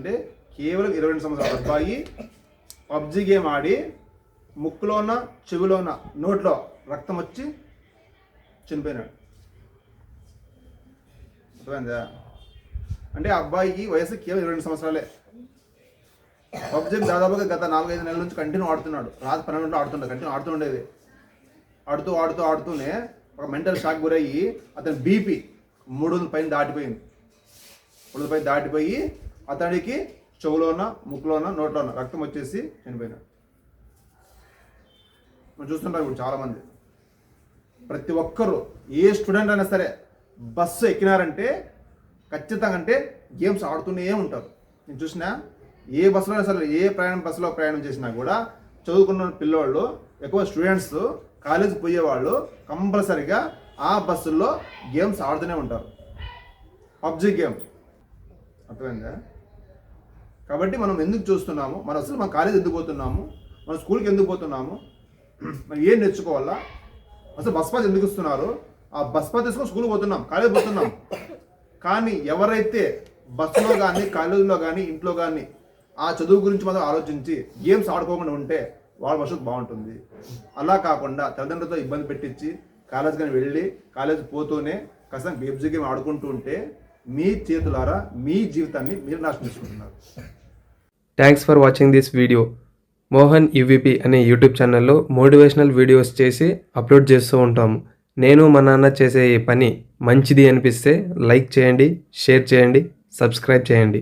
అంటే కేవలం ఇరవై రెండు సంవత్సరాల. అబ్బాయి పబ్జి గేమ్ ఆడి ముక్కులోన చెవిలోన నోట్లో రక్తం వచ్చి చనిపోయినాడు. అర్థమైందా? అంటే ఆ అబ్బాయికి వయసు కేవలం ఇరవై రెండు సంవత్సరాలే. పబ్జి దాదాపుగా గత నాలుగైదు నెలల నుంచి కంటిన్యూ ఆడుతున్నాడు. రాత్రి పన్నెండు ఆడుతున్నాడు కంటిన్యూ ఆడుతుండేది ఆడుతూ ఆడుతూ ఆడుతూనే ఒక మెంటల్ షాక్ గురయ్యి అతని బీపీ మూడు వందల పైన దాటిపోయింది. మూడు వందల పైన దాటిపోయి అతడికి చెవులోన ముక్కులోన నోట్లోన రక్తం వచ్చేసి చనిపోయినాడు మనం చూస్తుంటారు ఇప్పుడు చాలామంది. ప్రతి ఒక్కరు ఏ స్టూడెంట్ అయినా సరే బస్సు ఎక్కినారంటే ఖచ్చితంగా అంటే గేమ్స్ ఆడుతూనే ఉంటారు. నేను చూసిన ఏ బస్సులో అయినా సరే ఏ ప్రయాణం బస్సులో ప్రయాణం చేసినా కూడా చదువుకున్న పిల్లవాళ్ళు ఎక్కువ స్టూడెంట్స్ కాలేజ్ పోయేవాళ్ళు కంపల్సరిగా ఆ బస్సుల్లో గేమ్స్ ఆడుతూనే ఉంటారు. PUBG game. అర్థమైందా? కాబట్టి మనం ఎందుకు చూస్తున్నాము? మనం అసలు మన కాలేజ్ ఎందుకు పోతున్నాము? మన స్కూల్కి ఎందుకు పోతున్నాము? మనం ఏం నేర్చుకోవాలా? అసలు బస్ పాస్ ఎందుకు ఇస్తున్నారు? ఆ బస్ పాస్ తీసుకొని స్కూల్కి పోతున్నాం కాలేజ్ పోతున్నాం. కానీ ఎవరైతే బస్సులో కానీ కాలేజీలో కానీ ఇంట్లో కానీ ఆ చదువు గురించి మాత్రం ఆలోచించి గేమ్స్ ఆడుకోకుండా ఉంటే వాళ్ళ భవిష్యత్తు బాగుంటుంది. అలా కాకుండా తల్లిదండ్రులతో ఇబ్బంది పెట్టించి కాలేజ్ కానీ వెళ్ళి కాలేజ్ పోతూనే కాస్త బేబ్జీ గేమ్ ఆడుకుంటూ ఉంటే మీ చేతులారా మీ జీవితాన్ని మీరు నాశనం చేసుకుంటున్నారు. Thanks for watching this video Mohan UVP అనే యూట్యూబ్ ఛానల్లో మోటివేషనల్ వీడియోస్ చేసి అప్లోడ్ చేస్తూ ఉంటాము. నేను మా నాన్న చేసే ఈ పని మంచిది అనిపిస్తే లైక్ చేయండి షేర్ చేయండి సబ్స్క్రైబ్ చేయండి.